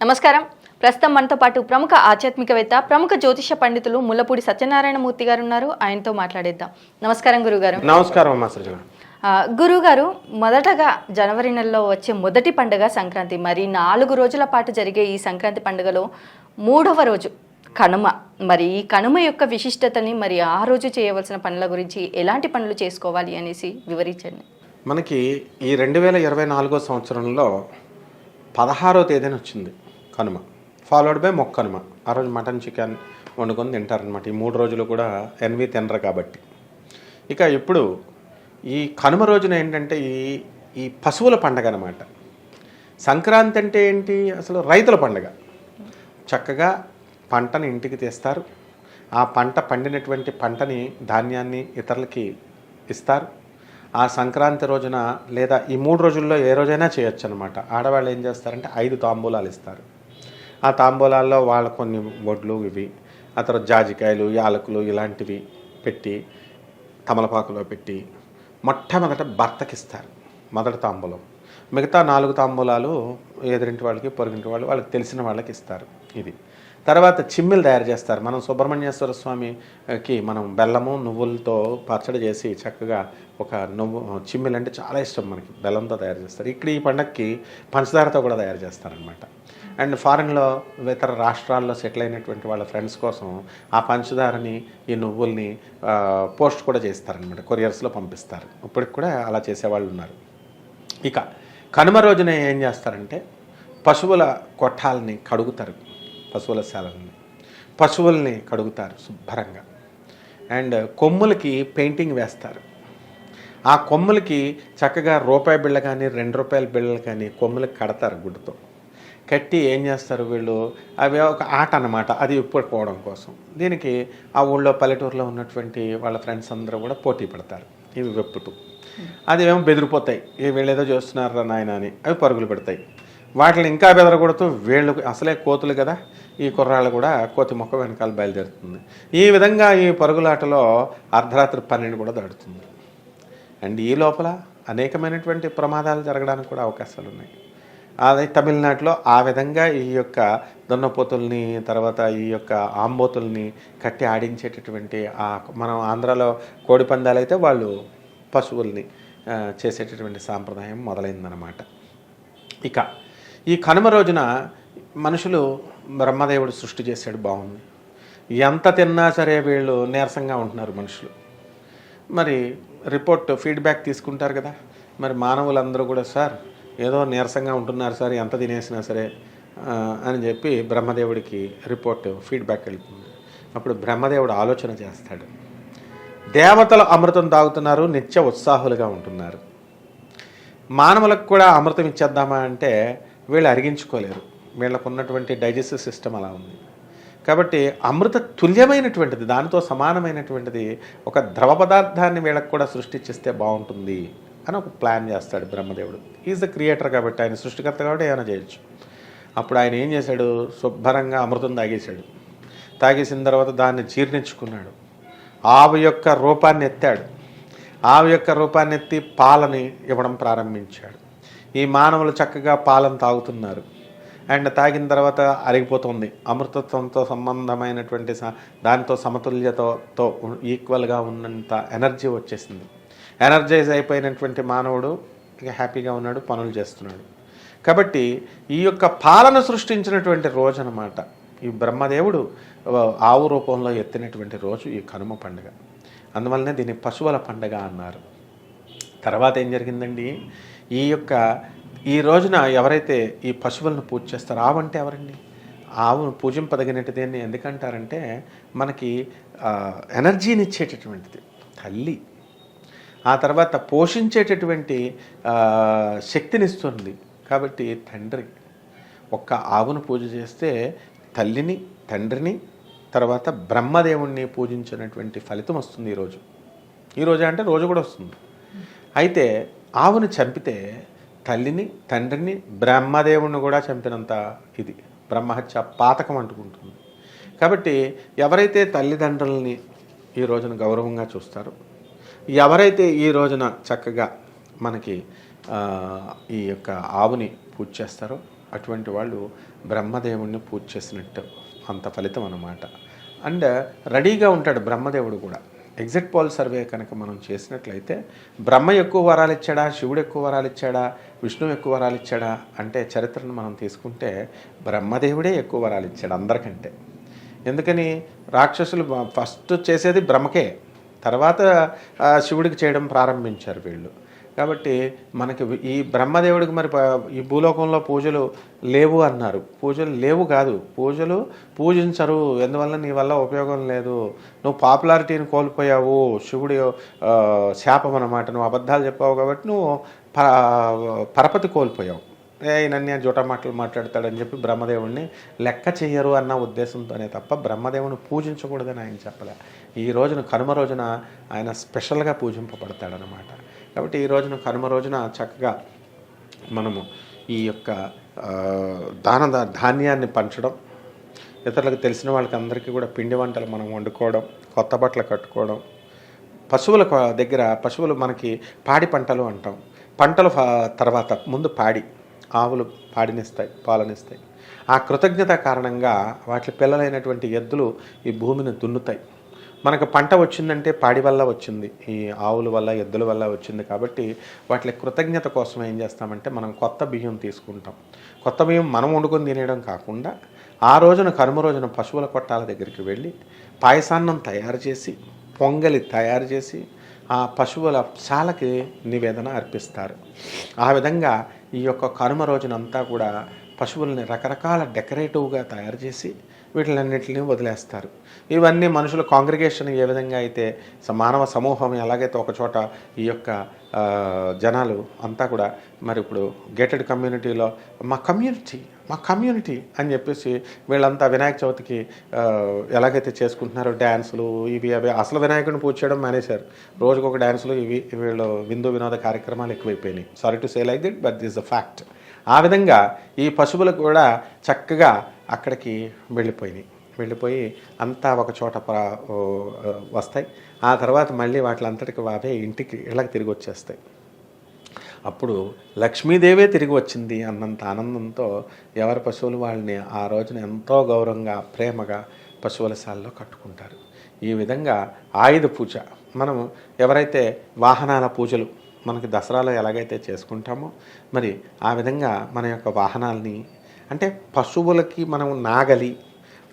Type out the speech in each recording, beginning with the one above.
నమస్కారం. ప్రస్తుతం మనతో పాటు ప్రముఖ ఆధ్యాత్మికవేత్త ప్రముఖ జ్యోతిష పండితులు ముల్లపూడి సత్యనారాయణ మూర్తి గారు ఉన్నారు ఆయనతో మాట్లాడేద్దాం. నమస్కారం గురుగారు. నమస్కారం గురుగారు మొదటగా జనవరి నెలలో వచ్చే మొదటి పండుగ సంక్రాంతి. మరి నాలుగు రోజుల పాటు జరిగే ఈ సంక్రాంతి పండుగలో మూడవ రోజు కనుమ. మరి ఈ కనుమ యొక్క విశిష్టతని మరి ఆ రోజు చేయవలసిన పనుల గురించి ఎలాంటి పనులు చేసుకోవాలి అనేసి వివరించండి. మనకి ఈ రెండు వేల ఇరవై నాలుగో సంవత్సరంలో పదహారో తేదీన వచ్చింది. కనుమ ఫాలోడ్ బై మొక్క కనుమ ఆ రోజు మటన్ చికెన్ వండుకొని తింటారనమాట ఈ మూడు రోజులు కూడా ఎన్వి తినరు కాబట్టి. ఇక ఇప్పుడు ఈ కనుమ రోజున ఏంటంటే ఈ ఈ పశువుల పండగ అనమాట సంక్రాంతి అంటే ఏంటి? అసలు రైతుల పండగ. చక్కగా పంటని ఇంటికి తెస్తారు. ఆ పంట పండినటువంటి పంటని ధాన్యాన్ని ఇతరులకి ఇస్తారు. ఆ సంక్రాంతి రోజున లేదా ఈ మూడు రోజుల్లో ఏ రోజైనా చేయొచ్చు అనమాట ఆడవాళ్ళు ఏం చేస్తారంటే ఐదు తాంబూలాలు ఇస్తారు. ఆ తాంబూలాల్లో వాళ్ళ కొన్ని వడ్లు ఇవి ఆ తర్వాత జాజికాయలు యాలకులు ఇలాంటివి పెట్టి తమలపాకులో పెట్టి మొట్టమొదట భర్తకిస్తారు మొదటి తాంబూలం. మిగతా నాలుగు తాంబూలాలు ఎదురింటి వాళ్ళకి పొరుగింటి వాళ్ళు వాళ్ళకి తెలిసిన వాళ్ళకి ఇస్తారు ఇది. తర్వాత చిమ్మిలు తయారు చేస్తారు. మనం సుబ్రహ్మణ్యేశ్వర స్వామికి మనం బెల్లము నువ్వులతో పచ్చడి చేసి చక్కగా ఒక నువ్వు చిమ్మిలు అంటే చాలా ఇష్టం మనకి. బెల్లంతో తయారు చేస్తారు. ఇక్కడ ఈ పండక్కి పంచదారతో కూడా తయారు చేస్తారనమాట అండ్ ఫారెన్లో ఇతర రాష్ట్రాల్లో సెటిల్ అయినటువంటి వాళ్ళ ఫ్రెండ్స్ కోసం ఆ పంచదారని ఈ నువ్వుల్ని పోస్ట్ కూడా చేస్తారనమాట కొరియర్స్లో పంపిస్తారు. ఇప్పటికి కూడా అలా చేసేవాళ్ళు ఉన్నారు. ఇక కనుమ రోజున ఏం చేస్తారంటే పశువుల కొట్టాలని కడుగుతారు. పశువుల శాలల్ని. పశువుల్ని కడుగుతారు శుభ్రంగా. అండ్ కొమ్ములకి పెయింటింగ్ వేస్తారు. ఆ కొమ్ములకి చక్కగా రూపాయి బిళ్ళ కానీ రెండు రూపాయల బిళ్ళలు కానీ కొమ్ములకి కడతారు గుడ్డతో. కట్టి ఏం చేస్తారు వీళ్ళు? అవి ఒక ఆట అన్నమాట. అది ఇప్పుడుకోవడం కోసం. దీనికి ఆ ఊళ్ళో పల్లెటూరులో ఉన్నటువంటి వాళ్ళ ఫ్రెండ్స్ అందరూ కూడా పోటీ పడతారు. ఇవి వెప్పుతూ. అది ఏమో బెదిరిపోతాయి. ఇవి వీళ్ళు ఏదో చేస్తున్నారా నాయన అని. అవి పరుగులు పెడతాయి. వాటిని ఇంకా బెదరగొడుతూ వీళ్ళు అసలే కోతులు కదా. ఈ కుర్రాళ్ళు కూడా కోతి మొక్క వెనకాల బయలుదేరుతుంది. ఈ విధంగా ఈ పరుగులాటలో అర్ధరాత్రి పన్నెండు కూడా దాడుతుంది. అండ్ ఈ లోపల అనేకమైనటువంటి ప్రమాదాలు జరగడానికి కూడా అవకాశాలు ఉన్నాయి అదే తమిళనాడులో ఆ విధంగా ఈ యొక్క దున్నపోతుల్ని తర్వాత ఈ యొక్క ఆంబోతుల్ని కట్టి ఆడించేటటువంటి ఆ మనం ఆంధ్రాలో కోడి పందాలు అయితే వాళ్ళు పశువుల్ని చేసేటటువంటి సాంప్రదాయం మొదలైందనమాట ఇక ఈ కనుమ రోజున మనుషులు బ్రహ్మదేవుడు సృష్టి చేశాడు బాగుంది ఎంత తిన్నా సరే వీళ్ళు నీరసంగా ఉంటున్నారు మనుషులు. మరి రిపోర్ట్ ఫీడ్బ్యాక్ తీసుకుంటారు కదా. మరి మానవులందరూ కూడా సార్ ఏదో నీరసంగా ఉంటున్నారు సార్ ఎంత తినేసినా సరే అని చెప్పి బ్రహ్మదేవుడికి రిపోర్ట్ ఫీడ్బ్యాక్ వెళ్తుంది అప్పుడు బ్రహ్మదేవుడు ఆలోచన చేస్తాడు. దేవతలు అమృతం తాగుతున్నారు నిత్య ఉత్సాహులుగా ఉంటున్నారు. మానవులకు కూడా అమృతం ఇచ్చేద్దామా అంటే వీళ్ళు అరిగించుకోలేరు. వీళ్ళకు ఉన్నటువంటి డైజెస్టివ్ సిస్టమ్ అలా ఉంది. కాబట్టి అమృత తుల్యమైనటువంటిది దానితో సమానమైనటువంటిది ఒక ద్రవ పదార్థాన్ని వీళ్ళకు కూడా సృష్టించిస్తే బాగుంటుంది. అని ఒక ప్లాన్ చేస్తాడు బ్రహ్మదేవుడు. ఈజ్ ద క్రియేటర్ కాబట్టి ఆయన సృష్టికర్త కాబట్టి ఏమైనా చేయొచ్చు. అప్పుడు ఆయన ఏం చేశాడు? శుభ్రంగా అమృతం తాగేశాడు. తాగేసిన తర్వాత దాన్ని జీర్ణించుకున్నాడు. ఆవు యొక్క రూపాన్ని ఎత్తాడు. ఆవు యొక్క రూపాన్ని ఎత్తి పాలని ఇవ్వడం ప్రారంభించాడు. ఈ మానవులు చక్కగా పాలను తాగుతున్నారు. అండ్ తాగిన తర్వాత అరిగిపోతుంది. అమృతత్వంతో సంబంధమైనటువంటి దానితో సమతుల్యతతో ఈక్వల్గా ఉన్నంత ఎనర్జీ వచ్చేసింది. ఎనర్జైజ్ అయిపోయినటువంటి మానవుడు ఇక హ్యాపీగా ఉన్నాడు పనులు చేస్తున్నాడు. కాబట్టి ఈ యొక్క పాలన సృష్టించినటువంటి రోజు అనమాట ఈ బ్రహ్మదేవుడు ఆవు రూపంలో ఎత్తినటువంటి రోజు ఈ కనుమ పండుగ. అందువల్లనే దీన్ని పశువుల పండుగ అన్నారు. తర్వాత ఏం జరిగిందండి? ఈ యొక్క ఈ రోజున ఎవరైతే ఈ పశువులను పూజ చేస్తారో ఆవు అంటే ఎవరండి? ఆవును పూజింపదగినటిది ఎందుకంటారంటే మనకి ఎనర్జీని ఇచ్చేటటువంటిది. తల్లి. ఆ తర్వాత పోషించేటటువంటి శక్తినిస్తుంది. కాబట్టి తండ్రి ఒక్క ఆవును పూజ చేస్తే తల్లిని తండ్రిని తర్వాత బ్రహ్మదేవుణ్ణి పూజించినటువంటి ఫలితం వస్తుంది ఈరోజు ఈరోజు అంటే రోజు కూడా వస్తుంది. అయితే ఆవుని చంపితే తల్లిని తండ్రిని బ్రహ్మదేవుణ్ణి కూడా చంపినంత ఇది బ్రహ్మహత్య పాతకం అంటుకుంటుంది. కాబట్టి ఎవరైతే తల్లిదండ్రులని ఈ రోజున గౌరవంగా చూస్తారో ఎవరైతే ఈ రోజున చక్కగా మనకి ఈ యొక్క ఆవుని పూజ చేస్తారో అటువంటి వాళ్ళు బ్రహ్మదేవుణ్ణి పూజ చేసినట్టు అంత ఫలితం అన్నమాట. అండ్ రెడీగా ఉంటాడు బ్రహ్మదేవుడు కూడా. ఎగ్జిట్ పోల్ సర్వే కనుక మనం చేసినట్లయితే బ్రహ్మ ఎక్కువ వరాలు ఇచ్చాడా శివుడు ఎక్కువ వరాలు ఇచ్చాడా విష్ణువు ఎక్కువ వరాలు ఇచ్చాడా అంటే చరిత్రను మనం తీసుకుంటే బ్రహ్మదేవుడే ఎక్కువ వరాలు ఇచ్చాడు అందరికంటే. ఎందుకని? రాక్షసులు ఫస్ట్ చేసేది బ్రహ్మకే. తర్వాత శివుడికి చేయడం ప్రారంభించారు వీళ్ళు. కాబట్టి మనకి ఈ బ్రహ్మదేవుడికి మరి ఈ భూలోకంలో పూజలు లేవు అన్నారు. పూజలు లేవు కాదు. పూజలు పూజించరు. ఎందువల్ల నీ వల్ల ఉపయోగం లేదు? నువ్వు పాపులారిటీని కోల్పోయావు. శివుడి శాపం అన్నమాట. నువ్వు అబద్ధాలు చెప్పావు కాబట్టి నువ్వు ప పరపతి కోల్పోయావు. ఏ నన్ను జుట మాటలు మాట్లాడతాడని చెప్పి బ్రహ్మదేవుడిని లెక్క చెయ్యరు అన్న ఉద్దేశంతోనే తప్ప బ్రహ్మదేవుని పూజించకూడదని ఆయన చెప్పలే. ఈ రోజున కనుమ రోజున ఆయన స్పెషల్గా పూజింపబడతాడనమాట కాబట్టి ఈ రోజున కనుమ రోజున చక్కగా మనము ఈ యొక్క దాన ధాన్యాన్ని పంచడం ఇతరులకు తెలిసిన వాళ్ళకి అందరికీ కూడా పిండి వంటలు మనం వండుకోవడం కొత్త బట్టలు కట్టుకోవడం పశువుల దగ్గర పశువులు మనకి పాడి పంటలు అంటాం. పంటలు తర్వాత ముందు పాడి ఆవులు పాడినిస్తాయి పాలనిస్తాయి. ఆ కృతజ్ఞత కారణంగా వాటి పిల్లలైనటువంటి ఎద్దులు ఈ భూమిని దున్నుతాయి. మనకు పంట వచ్చిందంటే పాడి వల్ల వచ్చింది ఈ ఆవుల వల్ల ఎద్దుల వల్ల వచ్చింది కాబట్టి వాటి కృతజ్ఞత కోసం ఏం చేస్తామంటే మనం కొత్త బియ్యం తీసుకుంటాం. కొత్త బియ్యం మనం వండుకొని తినేయడం కాకుండా ఆ రోజున కనుమ రోజున పశువుల కొట్టాల దగ్గరికి వెళ్ళి పాయసాన్నం తయారు చేసి పొంగలి తయారు చేసి ఆ పశువుల శాలకి నివేదన అర్పిస్తారు. ఆ విధంగా ఈ యొక్క కనుమ రోజునంతా కూడా పశువుల్ని రకరకాల డెకరేటివ్గా తయారు చేసి వీటిలన్నింటినీ వదిలేస్తారు. ఇవన్నీ మనుషుల కాంగ్రిగేషన్ ఏ విధంగా అయితే మానవ సమూహం ఎలాగైతే ఒకచోట ఈ యొక్క జనాలు అంతా కూడా మరి ఇప్పుడు గేటెడ్ కమ్యూనిటీలో మా కమ్యూనిటీ మా కమ్యూనిటీ అని చెప్పేసి వీళ్ళంతా వినాయక చవితికి ఎలాగైతే చేసుకుంటున్నారో డ్యాన్సులు ఇవి అవి అసలు వినాయకుడిని పూజ చేయడం మానేశారు. రోజుకొక డ్యాన్సులు ఇవి వీళ్ళు విందు వినోద కార్యక్రమాలు ఎక్కువైపోయినాయి. Sorry to say like that but this the fact ఆ విధంగా ఈ పశువులు కూడా చక్కగా అక్కడికి వెళ్ళిపోయినాయి. వెళ్ళిపోయి అంతా ఒక చోట వస్తాయి. ఆ తర్వాత మళ్ళీ వాటిలంతటికి అవే ఇంటికి ఇళ్ళకి తిరిగి వచ్చేస్తాయి. అప్పుడు లక్ష్మీదేవే తిరిగి వచ్చింది అన్నంత ఆనందంతో ఎవరి పశువులు వాళ్ళని ఆ రోజున ఎంతో గౌరవంగా ప్రేమగా పశువుల శాలలో కట్టుకుంటారు. ఈ విధంగా ఆయుధ పూజ. మనం ఎవరైతే వాహనాల పూజలు మనకి దసరాలో ఎలాగైతే చేసుకుంటామో మరి ఆ విధంగా మన యొక్క వాహనాల్ని అంటే పశువులకి మనం నాగలి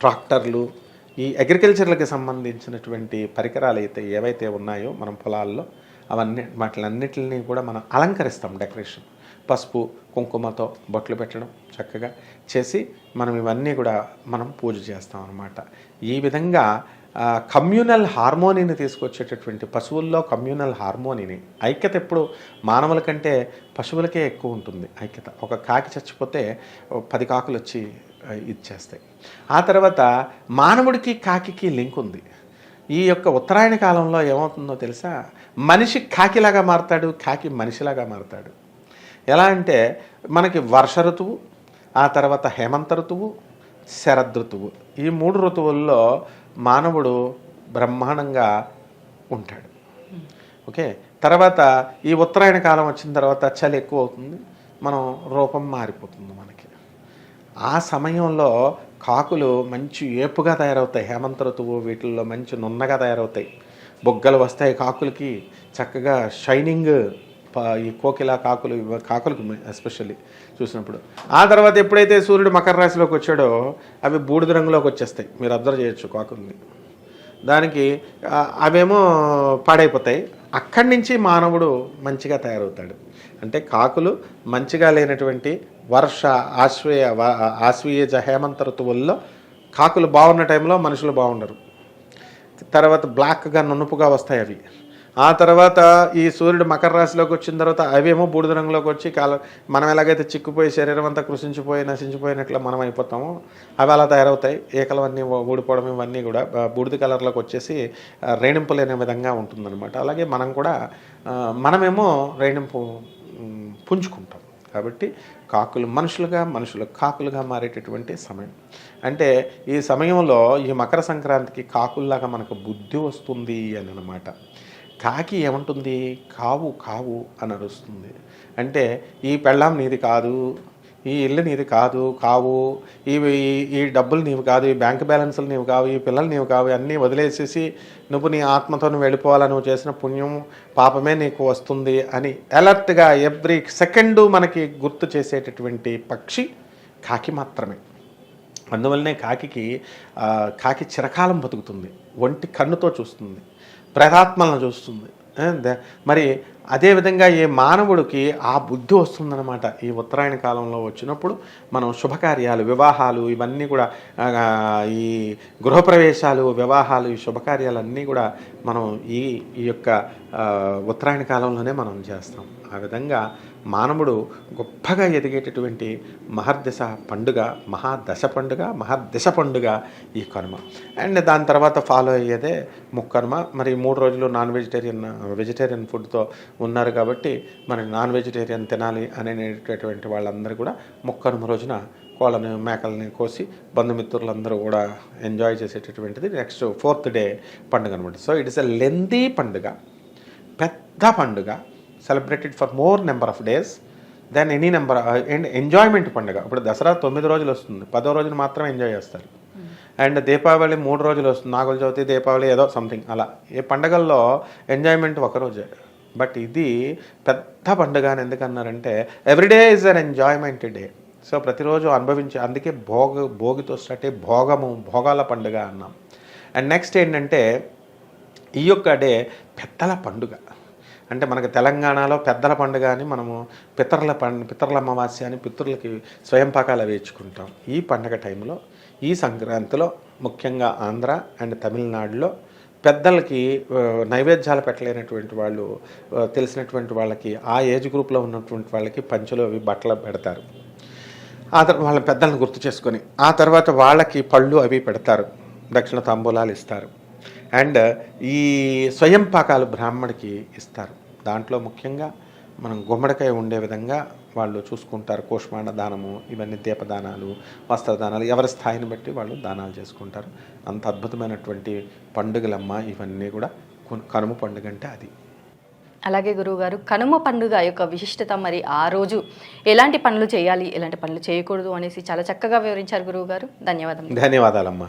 ట్రాక్టర్లు ఈ అగ్రికల్చర్లకు సంబంధించినటువంటి పరికరాలు అయితే ఏవైతే ఉన్నాయో మనం పొలాల్లో అవన్నీ వాటిలన్నిటిని కూడా మనం అలంకరిస్తాం డెకరేషన్. పసుపు కుంకుమతో బొట్లు పెట్టడం చక్కగా చేసి మనం ఇవన్నీ కూడా మనం పూజ చేస్తాం అన్నమాట. ఈ విధంగా కమ్యూనల్ హార్మోనీని తీసుకొచ్చేటటువంటి పశువుల్లో కమ్యూనల్ హార్మోనీని ఐక్యత ఎప్పుడు మానవుల కంటే పశువులకే ఎక్కువ ఉంటుంది ఐక్యత. ఒక కాకి చచ్చిపోతే పది కాకులు వచ్చి ఇచ్చేస్తాయి ఇది చేస్తాయి. ఆ తర్వాత మానవుడికి కాకికి లింక్ ఉంది. ఈ యొక్క ఉత్తరాయణ కాలంలో ఏమవుతుందో తెలుసా? మనిషి కాకిలాగా మారతాడు కాకి మనిషిలాగా మారతాడు. ఎలా అంటే మనకి వర్ష ఋతువు ఆ తర్వాత హేమంత ఋతువు శరద్ ఋతువు. ఈ మూడు ఋతువుల్లో మానవుడు బ్రహ్మాండంగా ఉంటాడు. ఓకే? తర్వాత ఈ ఉత్తరాయణ కాలం వచ్చిన తర్వాత చలి ఎక్కువ అవుతుంది. మనం రూపం మారిపోతుంది మనకి. ఆ సమయంలో కాకులు మంచి ఏపుగా తయారవుతాయి. హేమంత ఋతువు వీటిల్లో మంచి నున్నగా తయారవుతాయి. బొగ్గలు వస్తాయి కాకులకి. చక్కగా షైనింగ్ ఈ కోకిల కాకులు కాకులకు ఎస్పెషల్లీ చూసినప్పుడు. ఆ తర్వాత ఎప్పుడైతే సూర్యుడు మకర రాశిలోకి వచ్చాడో అవి బూడిద రంగులోకి వచ్చేస్తాయి. మీరు అబ్జర్వ్ చేయొచ్చు కాకుల్ని. దానికి అవేమో పాడైపోతాయి. అక్కడి నుంచి మానవుడు మంచిగా తయారవుతాడు. అంటే కాకులు మంచిగా లేనటువంటి వర్ష ఆశ్వయ ఆశ్వీయజ హేమంత ఋతువుల్లో కాకులు బాగున్న టైంలో మనుషులు బాగుండరు. తర్వాత బ్లాక్గా నునుపుగా వస్తాయి అవి. ఆ తర్వాత ఈ సూర్యుడు మకర రాశిలోకి వచ్చిన తర్వాత అవేమో బూడిద రంగులోకి వచ్చి కాల మనం ఎలాగైతే చిక్కుపోయి శరీరం అంతా కృషించిపోయి నశించిపోయినట్లు మనం అయిపోతామో అవి అలా తయారవుతాయి. ఏకలవన్నీ ఊడిపోవడం ఇవన్నీ కూడా బూడిద కలర్లోకి వచ్చేసి ఆ, రేణింపు లేని విధంగా ఉంటుందన్నమాట. అలాగే మనం కూడా మనమేమో రేణింపు పుంజుకుంటాం. కాబట్టి కాకులు మనుషులుగా మనుషులు కాకులుగా మారేటటువంటి సమయం. అంటే ఈ సమయంలో ఈ మకర సంక్రాంతికి కాకుల్లాగా మనకు బుద్ధి వస్తుంది అని అనమాట. కాకి ఏమంటుంది? కావు కావు అని అరుస్తుంది. అంటే ఈ పెళ్ళాం నీది కాదు ఈ ఇల్లు నీది కాదు కావు ఇవి ఈ- ఈ డబ్బులు నీవు కాదు ఈ బ్యాంక్ బ్యాలెన్స్లు నీవు కావు ఈ పిల్లలు నీవు కావు అన్నీ వదిలేసేసి నువ్వు నీ ఆత్మతో నువ్వు వెళ్ళిపోవాలని నువ్వు చేసిన పుణ్యం పాపమే నీకు వస్తుంది అని అలర్ట్గా ఎవ్రీ సెకండు మనకి గుర్తు చేసేటటువంటి పక్షి కాకి మాత్రమే. అందువల్లనే కాకికి కాకి చిరకాలం బతుకుతుంది. ఒంటి కన్నుతో చూస్తుంది. ప్రేతాత్మలను చూస్తుంది. మరి అదేవిధంగా ఏ మానవుడికి ఆ బుద్ధి వస్తుందన్నమాట. ఈ ఉత్తరాయణ కాలంలో వచ్చినప్పుడు మనం శుభకార్యాలు వివాహాలు ఇవన్నీ కూడా ఈ గృహప్రవేశాలు వివాహాలు ఈ శుభకార్యాలన్నీ కూడా మనం ఈ ఈ యొక్క ఉత్తరాయణ కాలంలోనే మనం చేస్తాం. ఆ విధంగా మానవుడు గొప్పగా ఎదిగేటటువంటి మహర్దశ పండుగ మహాదశ పండుగ మహర్దశ పండుగ ఈ కనుమ అండ్ దాని తర్వాత ఫాలో అయ్యేదే ముక్కనుమ మరి మూడు రోజులు నాన్ వెజిటేరియన్ వెజిటేరియన్ ఫుడ్తో ఉన్నారు కాబట్టి మరి నాన్ వెజిటేరియన్ తినాలి అనేటటువంటి వాళ్ళందరూ కూడా ముక్కనుమ రోజున కోళ్ళని మేకల్ని కోసి బంధుమిత్రులందరూ కూడా ఎంజాయ్ చేసేటటువంటిది నెక్స్ట్ ఫోర్త్ డే పండుగ అనమాట so it is a lengthy పండుగ పెద్ద పండుగ. Celebrated for more number of days then any number and enjoyment పండుగ. ఇప్పుడు దసరా తొమ్మిది రోజులు వస్తుంది. పదో రోజున మాత్రమే ఎంజాయ్ చేస్తారు. అండ్ దీపావళి మూడు రోజులు వస్తుంది. నాగుల చవితి దీపావళి ఏదో సంథింగ్ అలా. ఏ పండగల్లో ఎంజాయ్మెంట్ ఒక రోజే. బట్ ఇది పెద్ద పండుగ అని ఎందుకన్నారంటే every day is an enjoyment day so ప్రతిరోజు అనుభవించే అందుకే భోగ భోగితో స్టార్ట్ అయ్యి భోగము భోగాల పండుగ అన్నాం. అండ్ నెక్స్ట్ ఏంటంటే ఈ యొక్క డే పెద్దల పండుగ. అంటే మనకు తెలంగాణలో పెద్దల పండుగ అని మనము పితరుల పండు పితరుల అమావాస్య అని పితరులకి స్వయం పాకాలు వేయించుకుంటాం. ఈ పండగ టైంలో ఈ సంక్రాంతిలో ముఖ్యంగా ఆంధ్ర అండ్ తమిళనాడులో పెద్దలకి నైవేద్యాలు పెట్టలేనటువంటి వాళ్ళు తెలిసినటువంటి వాళ్ళకి ఆ ఏజ్ గ్రూప్లో ఉన్నటువంటి వాళ్ళకి పంచులు అవి బట్టలు పెడతారు. ఆ తర్వాత వాళ్ళ పెద్దలను గుర్తు చేసుకొని ఆ తర్వాత వాళ్ళకి పళ్ళు అవి పెడతారు. దక్షిణ తాంబూలాలు ఇస్తారు. అండ్ ఈ స్వయం పాకాలు బ్రాహ్మడికి ఇస్తారు. దాంట్లో ముఖ్యంగా మనం గుమ్మడికాయ ఉండే విధంగా వాళ్ళు చూసుకుంటారు కోష్మాండ దానము ఇవన్నీ దీపదానాలు వస్త్రదానాలు ఎవరి స్థాయిని బట్టి వాళ్ళు దానాలు చేసుకుంటారు. అంత అద్భుతమైనటువంటి పండుగలమ్మ ఇవన్నీ కూడా కొను- కనుమ పండుగ అంటే అది. అలాగే గురువుగారు కనుమ పండుగ యొక్క విశిష్టత మరి ఆ రోజు ఎలాంటి పనులు చేయాలి ఎలాంటి పనులు చేయకూడదు అనేసి చాలా చక్కగా వివరించారు గురువుగారు. ధన్యవాదం ధన్యవాదాలమ్మా.